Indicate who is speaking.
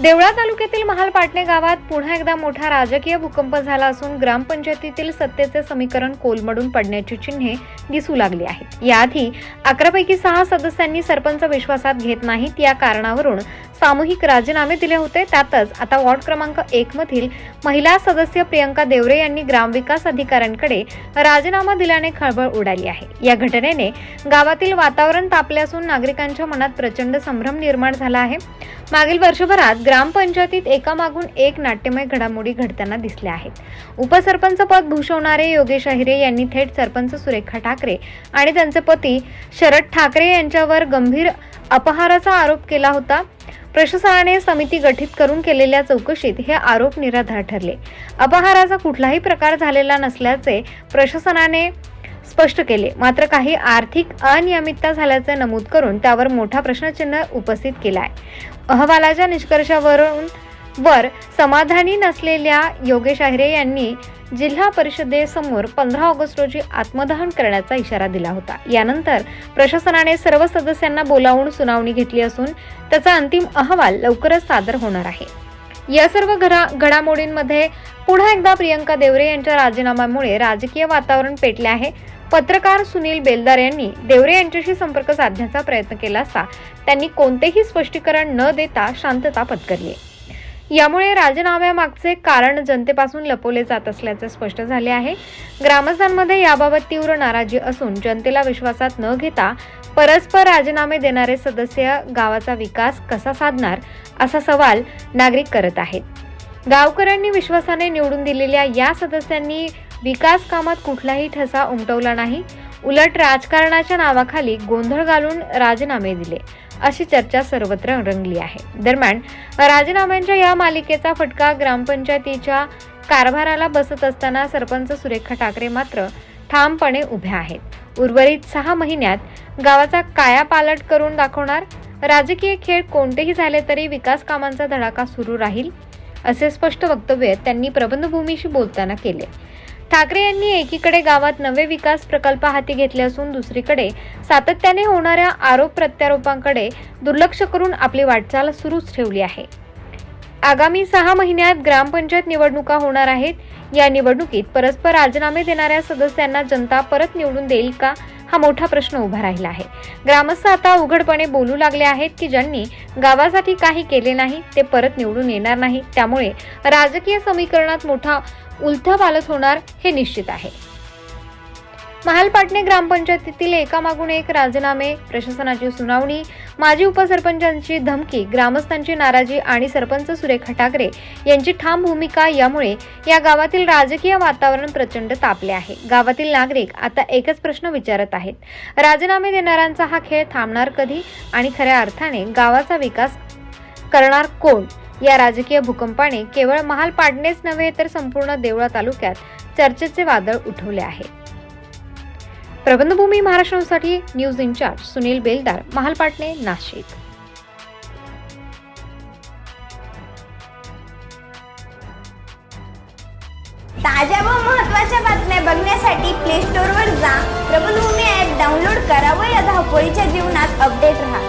Speaker 1: देवळा तालुक्यातील महाल पाटणे गावात पुन्हा एकदा मोठा राजकीय भूकंप झाला असून ग्रामपंचायतीतील सत्तेचे समीकरण कोलमडून पडण्याची चिन्हे दिसू लागली आहेत. याआधी अकरापैकी सहा सदस्यांनी सरपंच विश्वासात घेत नाहीत. या कारणावरून सामूहिक राजीनामे दिले होते. त्यातच आता वॉर्ड क्रमांक एक मधील महिला सदस्य प्रियंका देवरे यांनी ग्रामविकास अधिकाऱ्यांकडे राजीनामा दिल्याने खळबळ उडाली आहे. या घटनेने गावातील वातावरण तापले असून नागरिकांच्या मनात प्रचंड संभ्रम निर्माण झाला आहे. मागील वर्षभरात ग्रामपंचायतीत एकामागून एक नाट्यमय घडामोडी घडताना दिसल्या आहेत. उपसरपंच पद भूषवणारे योगेश अहिरे यांनी थेट सरपंच सुरेखा ठाकरे आणि त्यांचे पती शरद ठाकरे यांच्यावर गंभीर अपहाराचा आरोप केला होता. प्रशासनाने समिती गठीत करून केलेल्या चौकशीत हे आरोप निराधार ठरले. अपहाराचा कुठलाही प्रकार झालेला नसल्याचे प्रशासनाने स्पष्ट केले. मात्र काही आर्थिक अनियमितता झाल्याचं नमूद करून त्यावर मोठा प्रश्नचिन्ह उपस्थित केला आहे अहवालाच्या निष्कर्षावरून वर समाधानी नसलेल्या योगेश आहिरे यांनी जिल्हा परिषदेसमोर पंधरा ऑगस्ट रोजी आत्मदहन करण्याचा इशारा दिला होता. यानंतर प्रशासनाने सर्व सदस्यांना बोलावून सुनावणी घेतली असून त्याचा अंतिम अहवाल लवकरच सादर होणार आहे. या सर्व घरा घडामोडींमध्ये पुन्हा एकदा प्रियंका देवरे यांच्या राजीनाम्यामुळे राजकीय वातावरण पेटले आहे. पत्रकार सुनील बेलदार यांनी देवरे यांच्याशी संपर्क साधण्याचा प्रयत्न केला असता त्यांनी कोणतेही स्पष्टीकरण न देता शांतता पत्करली. यामुळे राजीनाम्यामागचे कारण जनतेपासून लपवले जात असल्याचे स्पष्ट झाले आहे. ग्रामस्थांमध्ये याबाबत तीव्र नाराजी असून जनतेला विश्वासात न घेता परस्पर राजीनामे देणारे सदस्य गावाचा विकास कसा साधणार असा सवाल नागरिक करत आहेत. गावकऱ्यांनी विश्वासाने निवडून दिलेल्या या सदस्यांनी विकास कामात कुठलाही ठसा उमटवला नाही. उलट राजकारणाच्या नावाखाली गोंधळ घालून राजीनामे दिले. अशी चर्चा सर्वत्र रंगली आहे. दरम्यान राजीनाम्यांच्या या मालिकेचा फटका ग्रामपंचायतीच्या कारभाराला बसत असताना सरपंच सुरेखा ठाकरे मात्र ठामपणे उभ्या आहेत. उर्वरित सहा महिन्यात गावाचा कायापालट करून दाखवणार राजकीय खेळ कोणतेही झाले तरी विकास कामांचा धडाका सुरू राहील असे स्पष्ट वक्तव्य त्यांनी प्रबंधभूमीशी बोलताना केले. ठाकरे यांनी एकीकडे गावात नवे विकास प्रकल्प हाती घेतले असून दुसरीकडे सातत्याने होणाऱ्या आरोप प्रत्यारोपांकडे दुर्लक्ष करून आपली वाटचाल सुरूच ठेवली आहे. आगामी सहा महिन्यात ग्रामपंचायत निवडणुका होणार आहेत. या निवडणुकीत परस्पर राजीनामे देणाऱ्या सदस्यांना जनता परत निवडून देईल का? हा मोठा प्रश्न उभा राहिला आहे. ग्रामस्थ आता उघडपणे बोलू लागले आहेत की ज्यांनी गावासाठी काही केले नाही ते परत निवडून येणार नाही. त्यामुळे राजकीय समीकरणात मोठा उलथापालथ होणार हे निश्चित आहे. महालपाटणे ग्रामपंचायतीतील एकामागून एक राजीनामे प्रशासनाची सुनावणी माजी उपसरपंचांची धमकी ग्रामस्थांची नाराजी आणि सरपंच सुरेखा ठाकरे यांची ठाम भूमिका यामुळे या गावातील राजकीय वातावरण प्रचंड तापले आहे. गावातील नागरिक आता एकच प्रश्न विचारत आहेत. राजीनामे देणाऱ्यांचा हा खेळ थांबणार कधी आणि खऱ्या अर्थाने गावाचा विकास करणार कोण? या राजकीय भूकंपाने केवळ महाल पाडणेच नव्हे तर संपूर्ण देवळा तालुक्यात चर्चेचे वादळ उठवले आहे. प्रबंधभूमी महाराष्ट्रासाठी न्यूज इन्चार्ज सुनील बेलदार महालपाटणे नाशिक.
Speaker 2: ताज्या व महत्त्वाच्या बातम्या बघण्यासाठी प्ले स्टोअरवर जा. प्रबंधभूमी ॲप डाउनलोड करा व या धावपळीच्या जीवनात अपडेट राहा.